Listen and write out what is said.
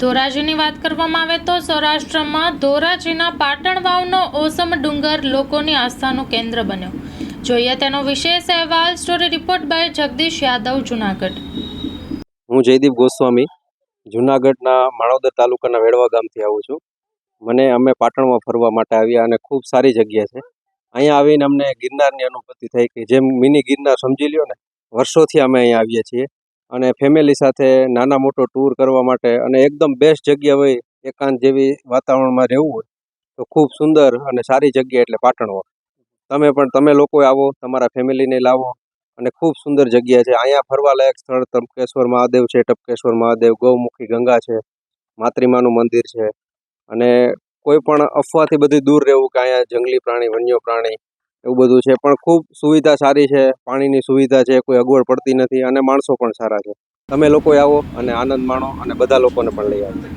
ધોરાજીની વાત કરવામાં આવે તો સૌરાષ્ટ્રમાં ધોરાજીના પાટણ વાવનો ઓસમ ડુંગર લોકોની આસ્થાનું કેન્દ્ર બન્યો. જોઈએ તેનો વિશેષ અહેવાલ story report by Jagdish Yadav, Junagadh. હું જયદીપ ગોસ્વામી, જુનાગઢના માણાવદર તાલુકાના વેડવા ગામથી આવું છું. મને અમે પાટણમાં ફરવા માટે આવ્યા અને ખૂબ સારી જગ્યા છે. અહીંયા આવીને અમને ગિરનારની અનુભૂતિ થઈ કે જેમ મિની ગિરનાર સમજી લ્યો ને, વર્ષોથી અમે અહીંયા આવીએ છીએ. અને ફેમિલી સાથે નાના મોટો ટૂર કરવા માટે અને એકદમ બેસ્ટ જગ્યા હોય એકાંત જેવી વાતાવરણમાં રહેવું હોય, તો ખૂબ સુંદર અને સારી જગ્યા એટલે પાટણ હોય તમે પણ, તમે લોકો આવો, તમારા ફેમિલીને લાવો અને ખૂબ સુંદર જગ્યા છે. અહીંયા ફરવાલાયક સ્થળ તપકેશ્વર મહાદેવ છે. ટપકેશ્વર મહાદેવ, ગૌમુખી ગંગા છે, માતૃમાનું મંદિર છે અને કોઈ પણ અફવાથી બધું દૂર રહેવું કે અહીંયા જંગલી પ્રાણી, વન્ય પ્રાણી એવું બધું છે. પણ ખૂબ સુવિધા સારી છે. પાણીની સુવિધા છે. કોઈ અગવડ પડતી નથી અને માણસો પણ સારા છે. તમે લોકો આવો અને આનંદ માણો અને બધા લોકોને પણ લઈ આવો